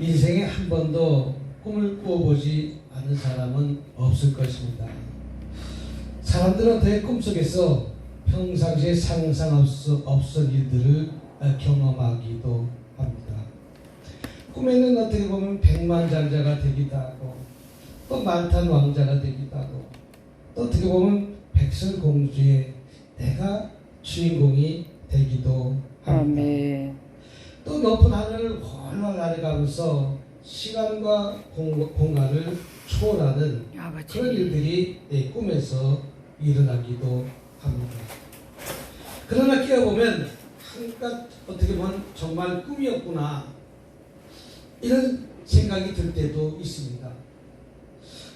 인생에 한 번도 꿈을 꾸어보지 않은 사람은 없을 것입니다. 사람들은 대 꿈속에서 평상시에 상상할 수 없을 일들을 경험하기도 합니다. 꿈에는 어떻게 보면 백만장자가 되기도 하고 또 만탄 왕자가 되기도 하고 또 어떻게 보면 백설공주의 내가 주인공이 되기도 합니다. 아멘. 또 높은 하늘을 훨훨 날아가면서 시간과 공, 공간을 초월하는 아버지. 그런 일들이 내 꿈에서 일어나기도 합니다. 그러나 깨어보면 한껏 어떻게 보면 정말 꿈이었구나 이런 생각이 들 때도 있습니다.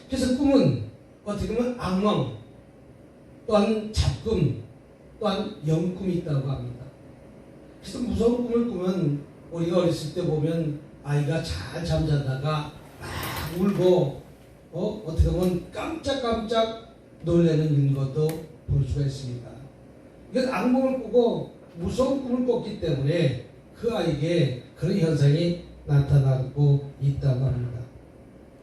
그래서 꿈은 어떻게 보면 악몽 또한 잡꿈 또한 영꿈이 있다고 합니다. 그래서 무서운 꿈을 꾸면 우리가 어렸을 때 보면 아이가 잘 잠자다가 막 울고 어 어떻게 보면 깜짝깜짝 놀라는 것도 볼 수가 있습니다. 이건 악몽을 꾸고 무서운 꿈을 꿨기 때문에 그 아이에게 그런 현상이 나타나고 있다고 합니다.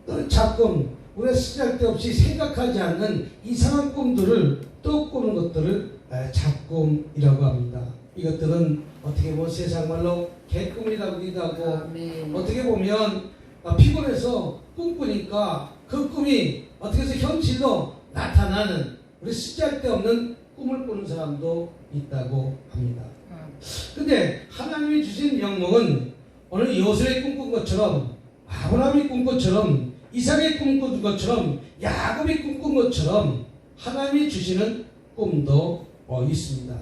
또는 자꿈 우리가 쓸데없이 생각하지 않는 이상한 꿈들을 또 꾸는 것들을 에, 잡꿈이라고 합니다. 이것들은 어떻게 보면 세상 말로 개꿈이라고 하고 아멘. 어떻게 보면 아, 피곤해서 꿈꾸니까 그 꿈이 어떻게 해서 현실로 나타나는 우리 쓸데없는 꿈을 꾸는 사람도 있다고 합니다. 근데 하나님이 주신 영몽은 오늘 요셉이 꿈꾼 것처럼 아브라함이 꿈꾼 것처럼 이삭이 꿈꾼 것처럼 야곱이 꿈꾼 것처럼 하나님이 주시는 꿈도 어, 있습니다.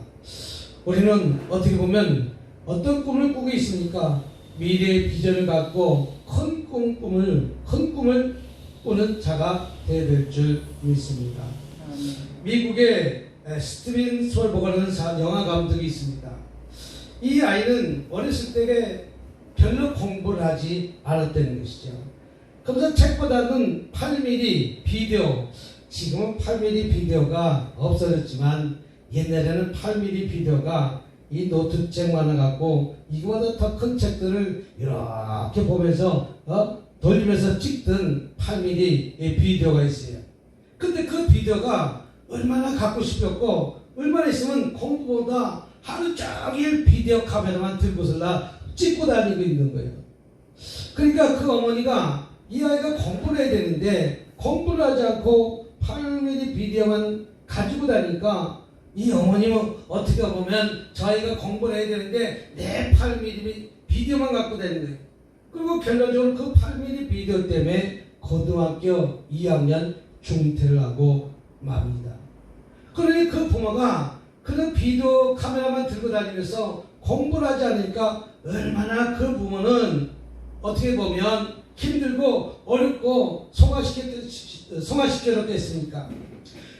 우리는 어떻게 보면 어떤 꿈을 꾸고 있습니까? 미래의 비전을 갖고 큰 꿈, 꿈을 큰 꿈을 꾸는 자가 되어야 될 줄 믿습니다. 미국의 에, 스티븐 솔버거라는 사- 영화 감독이 있습니다. 이 아이는 어렸을 때에 별로 공부를 하지 않았다는 것이죠. 그래서 책보다는 8mm 비디오, 지금은 8mm 비디오가 없어졌지만 옛날에는 8mm 비디오가 이 노트책 만화 갖고 이거보다 더 큰 책들을 이렇게 보면서 어? 돌리면서 찍던 8mm 의 비디오가 있어요. 근데 그 비디오가 얼마나 갖고 싶었고 얼마나 있으면 공부보다 하루 종일 비디오 카메라만 들고서라 찍고 다니고 있는 거예요. 그러니까 그 어머니가 이 아이가 공부를 해야 되는데 공부를 하지 않고 8mm 비디오만 가지고 다니까 이 어머님은 어떻게 보면 저 아이가 공부를 해야 되는데 내 8mm 비디오만 갖고 다니는 거예요. 그리고 결론적으로 그 8mm 비디오 때문에 고등학교 2학년 중퇴를 하고 맙니다. 그러니 그 부모가 그런 비디오 카메라만 들고 다니면서 공부를 하지 않으니까 얼마나 그 부모는 어떻게 보면 힘들고 어렵고 송화시켜, 송화시켜놓겠습니까?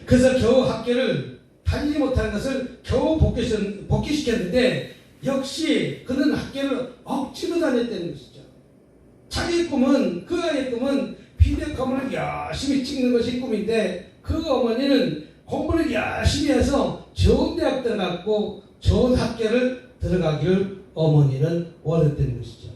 그래서 겨우 학교를 다니지 못하는 것을 겨우 복귀시, 복귀시켰는데 역시 그는 학교를 억지로 다녔다는 것이죠. 자기의 꿈은 그 아이의 꿈은 카메라를 열심히 찍는 것이 꿈인데 그 어머니는 공부를 열심히 해서 좋은 대학 들어갔고 좋은 학교를 들어가기를 어머니는 원했다는 것이죠.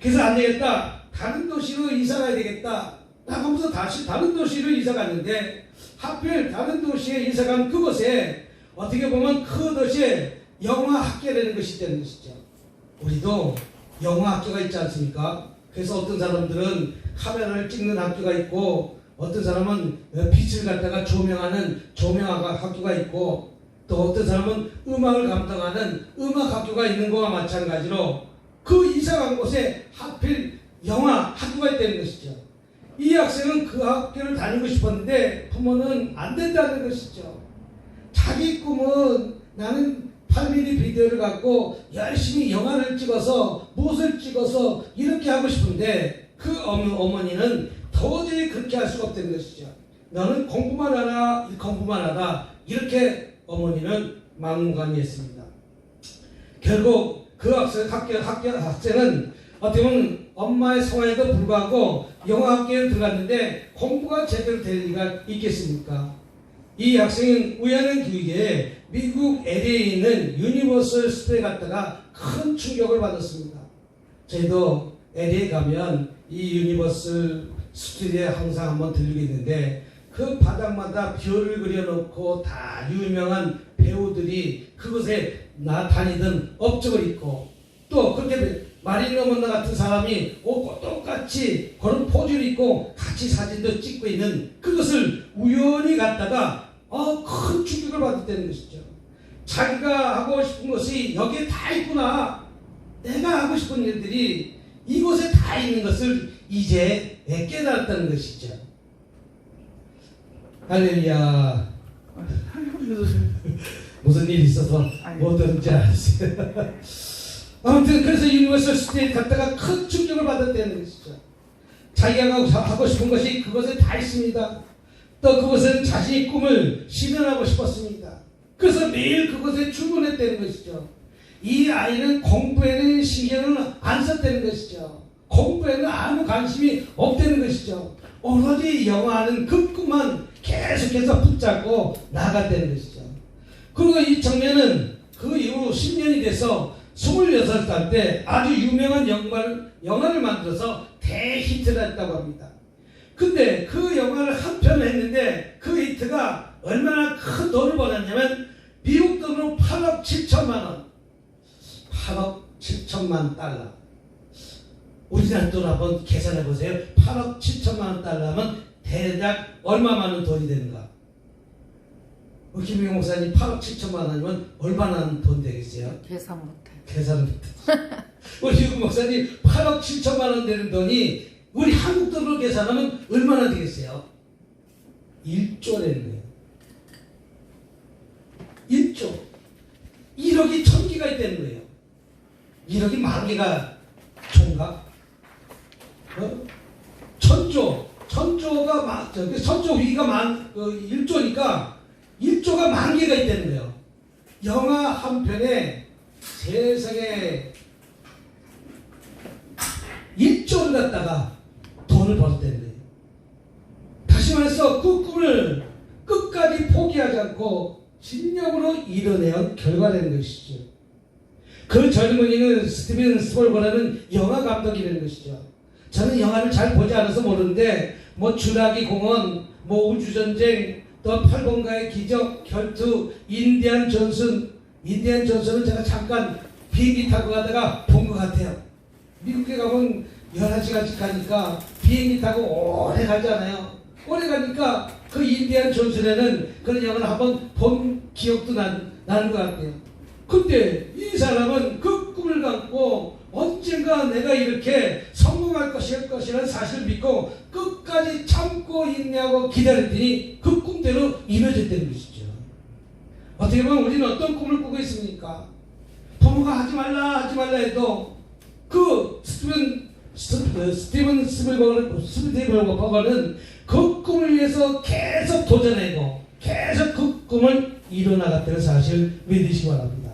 그래서 안 되겠다. 다른 도시로 이사 가야 되겠다. 하면서 다시 다른 도시로 이사 갔는데 하필 다른 도시에 이사 간 그곳에 어떻게 보면 그 도시에 영화 학교라는 것이 있다는 것이죠. 우리도 영화 학교가 있지 않습니까? 그래서 어떤 사람들은 카메라를 찍는 학교가 있고 어떤 사람은 빛을 갖다가 조명하는 조명학과 학교가 있고 또 어떤 사람은 음악을 감당하는 음악 학교가 있는 거와 마찬가지로 그 이사 간 곳에 하필 영화 학교가 있다는 것이죠. 이 학생은 그 학교를 다니고 싶었는데 부모는 안 된다는 것이죠. 자기 꿈은 나는 8mm 비디오를 갖고 열심히 영화를 찍어서 무엇을 찍어서 이렇게 하고 싶은데 그 어머, 어머니는 도저히 그렇게 할 수가 없다는 것이죠. 너는 공부만 하라, 공부만 하라 이렇게 어머니는 막무가내했습니다. 결국 그 학생, 학교, 학교 학생은 어떻게 보면 엄마의 성화에도 불구하고 영어학교에 들어갔는데 공부가 제대로 될 리가 있겠습니까? 이 학생은 우연한 기회에 미국 LA에 있는 유니버설 스튜디오에 갔다가 큰 충격을 받았습니다. 저희도 LA 가면 이 유니버설 스튜디오에 항상 한번 들리겠는데 그 바닥마다 별을 그려놓고 다 유명한 배우들이 그곳에 나 다니던 업적을 있고 또 그렇게 마릴린 먼로 같은 사람이 옷과 똑같이 그런 포즈를 입고 같이 사진도 찍고 있는 그것을 우연히 갔다가 어, 큰 충격을 받았다는 것이죠. 자기가 하고 싶은 것이 여기에 다 있구나. 내가 하고 싶은 일들이 이곳에 다 있는 것을 이제 깨달았다는 것이죠. 할렐루야. 무슨 일이 있어서 못 들은지 알았어요. 아무튼 그래서 유니버설 스테이에 갔다가 큰 충격을 받았다는 것이죠. 자기가 하고- 싶은 것이 그것에 다 있습니다. 또 그것은 자신의 꿈을 실현하고 싶었습니다. 그래서 매일 그곳에 출근했다는 것이죠. 이 아이는 공부에는 신경을 안 썼다는 것이죠. 공부에는 아무 관심이 없다는 것이죠. 오로지 영화하는 그 꿈만 계속해서 붙잡고 나갔다는 것이죠. 그리고 이 청년은 그 이후 10년이 돼서 26살 때 아주 유명한 영화를, 영화를 만들어서 대히트를 했다고 합니다. 근데 그 영화를 한 편을 했는데 그 히트가 얼마나 큰 돈을 벌었냐면 미국 돈으로 8억 7천만 원. 8억 7천만 달러. 우리나라 돈 한번 계산해 보세요. 8억 7천만 원 달러면 대략 얼마만한 돈이 되는가? 우리 김용 목사님 8억 7천만 원이면 얼마나 돈 되겠어요? 계산 못해. 계산을 못했어. 우리 김용 목사님 8억 7천만 원 되는 돈이 우리 한국 돈으로 계산하면 얼마나 되겠어요? 1조라는 거예요. 1조. 1억이 천 개가 있다는 거예요. 1억이 만 개가 총각? 어? 천조. 천조가 만, 저기 천조 위가 만, 어, 1조니까 1조가 만 개가 있다는 거예요. 영화 한 편에 세상에 1조를 갖다가 돈을 벌었다는. 다시 말해서 그 꿈을 끝까지 포기하지 않고 진력으로 이뤄내온 결과라는 것이죠. 그 젊은이는 스티븐 스폴버라는 영화 감독이라는 것이죠. 저는 영화를 잘 보지 않아서 모르는데 뭐 주라기 공원, 뭐 우주전쟁, 또 팔공가의 기적, 결투, 인디안 존슨, 인디안 존슨은 제가 잠깐 비행기 타고 가다가 본 것 같아요. 미국에 가면 11시간씩 가니까 비행기 타고 오래 가잖아요. 오래 가니까 그 인디안 존슨에는 그런 영화를 한번 본 기억도 난, 나는 것 같아요. 근데 이 사람은 그 꿈을 갖고 언젠가 내가 이렇게 성공할 것일 것이라는 사실을 믿고 끝까지 참고 인내하고 기다렸더니 그 꿈대로 이루어졌다는 것이죠. 어떻게 보면 우리는 어떤 꿈을 꾸고 있습니까? 부모가 하지 말라 하지 말라 해도 그 스티븐 스- 그 스티븐 스필버거는 그 꿈을 위해서 계속 도전하고 계속 그 꿈을 이뤄나갔다는 사실을 믿으시기 바랍니다.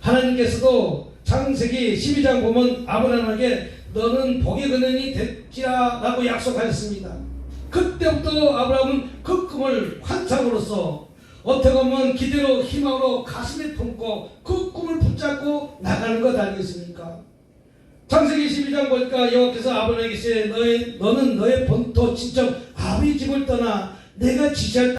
하나님께서도 창세기 12장 보면 아브라함에게 너는 복의 근원이 될지라라고 약속하셨습니다. 그때부터 아브라함은 그 꿈을 환상으로서 어떻게 보면 기대로 희망으로 가슴에 품고 그 꿈을 붙잡고 나가는 것 아니겠습니까? 창세기 12장 보니까 여호와께서 아브라함에게 너의 너는 너의 본토 친척 아비 집을 떠나 내가 지시할